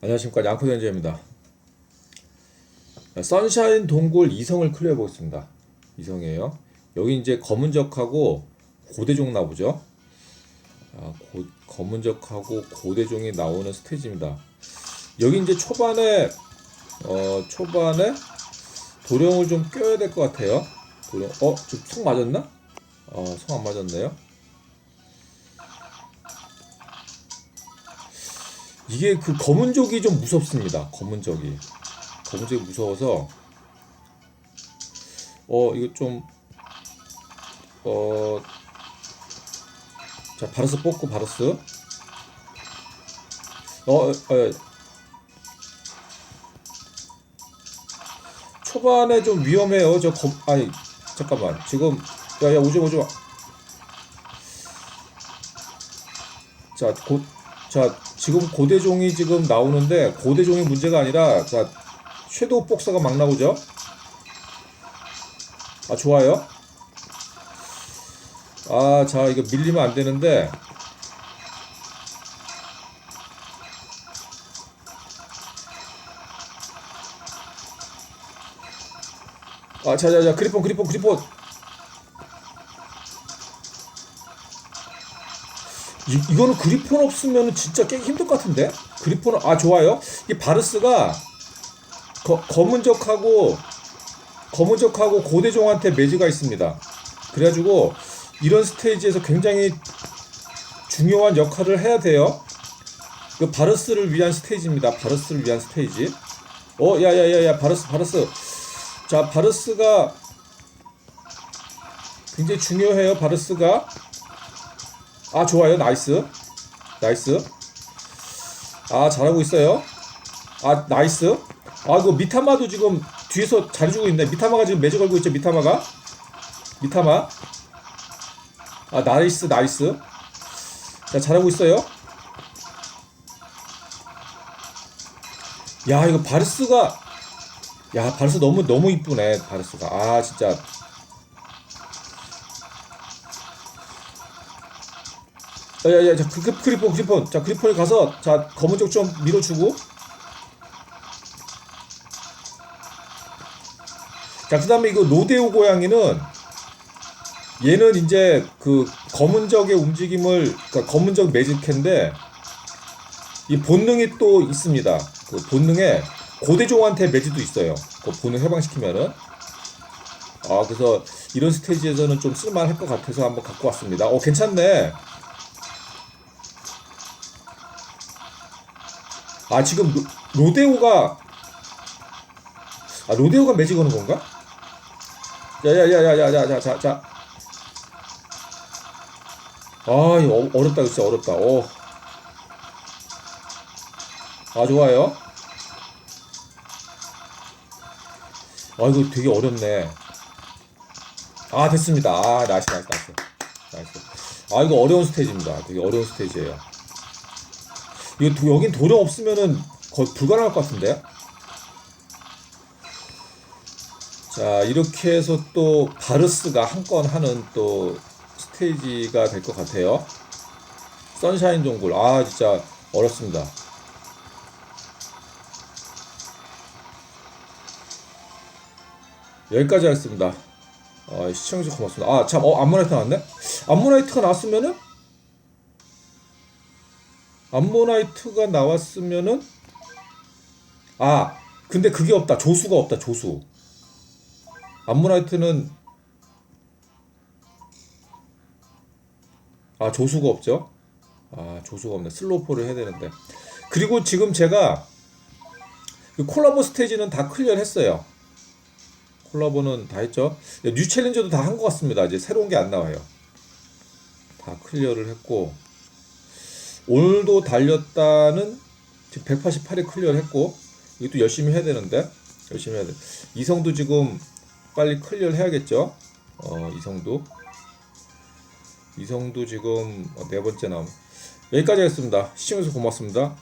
안녕하십니까. 양코den저입니다. 선샤인 동굴 이성을 클리어해 보겠습니다. 이성이에요. 여기 이제 검은적하고 고대종 나오죠? 아, 고, 검은적하고 고대종이 나오는 스테이지입니다. 여기 이제 초반에 어 초반에 도령을 좀 껴야 될 것 같아요. 도령 어좀 성 맞았나? 어성 안 맞았네요 이게 그 검은족이 좀 무섭습니다. 검은족이 검은족이 무서워서 어 이거 좀 어. 자 바르스 뽑고 바르스 어, 어, 어 초반에 좀 위험해요. 저 검, 아니 잠깐만 지금 야 야 오지 마, 오지 마. 자, 곧, 자, 지금 고대종이 지금 나오는데, 고대종이 문제가 아니라, 자, 섀도우 복사가 막 나오죠? 아, 좋아요. 아, 자, 이거 밀리면 안 되는데, 아, 자, 자, 자, 그리폰, 그리폰, 그리폰. 이, 이거는 그리폰 없으면 진짜 깨기 힘들 것 같은데? 그리폰, 아, 좋아요. 이 바르스가 거, 검은적하고, 검은적하고 고대종한테 매즈가 있습니다. 그래가지고, 이런 스테이지에서 굉장히 중요한 역할을 해야 돼요. 그 바르스를 위한 스테이지입니다. 바르스를 위한 스테이지. 어, 야, 야, 야, 야, 바르스, 바르스. 자, 바르스가 굉장히 중요해요. 바르스가. 아, 좋아요. 나이스. 나이스. 아, 잘하고 있어요. 아, 나이스. 아, 그 미타마도 지금 뒤에서 잘해주고 있네. 미타마가 지금 매주 걸고 있죠. 미타마가. 미타마. 아, 나이스, 나이스. 자, 잘하고 있어요. 야, 이거 바르스가 야 바르스 너무 너무 이쁘네 바르스가 아 진짜 야야야 자 그, 그, 크리폰 크리폰 자 크리폰이 가서 자 검은 쪽 좀 밀어주고 자 그 다음에 이거 로데오 고양이는 얘는 이제 그 검은 적의 움직임을 그러니까 검은 적 매직캔데 이 본능이 또 있습니다 그 본능에 고대종한테 매지도 있어요. 그 본능 해방시키면은. 아, 그래서 이런 스테이지에서는 좀 쓸만할 것 같아서 한번 갖고 왔습니다. 어, 괜찮네. 아, 지금 로, 로데오가, 아, 로데오가 매직 오는 건가? 야, 야, 야, 야, 야, 야, 자, 자, 자. 아, 이거 어, 어렵다, 진짜 어렵다. 어. 아, 좋아요. 아 이거 되게 어렵네. 아 됐습니다. 아 나이스 나이스 나이스 나이스. 아 이거 어려운 스테이지입니다. 되게 어려운 스테이지예요. 이거 도, 여긴 도령 없으면은 거의 불가능할 것 같은데. 자 이렇게 해서 또 바르스가 한 건 하는 또 스테이지가 될 것 같아요. 선샤인 동굴 아 진짜 어렵습니다. 여기까지 하겠습니다. 아, 시청해주셔서 고맙습니다. 아, 참, 어, 암모나이트 나왔네? 암모나이트가 나왔으면은? 암모나이트가 나왔으면은? 아, 근데 그게 없다. 조수가 없다, 조수. 암모나이트는, 아, 조수가 없죠? 아, 조수가 없네. 슬로포를 해야 되는데. 그리고 지금 제가, 그 콜라보 스테이지는 다 클리어 했어요. 콜라보는 다 했죠. 뉴 챌린저도 다 한 것 같습니다. 이제 새로운 게 안 나와요. 다 클리어를 했고 오늘도 달렸다는 지금 188에 클리어를 했고 이것도 열심히 해야 되는데 열심히 해야 돼. 이성도 지금 빨리 클리어를 해야겠죠. 어 이성도 이성도 지금 네 번째 남 여기까지 하겠습니다. 시청해주셔서 고맙습니다.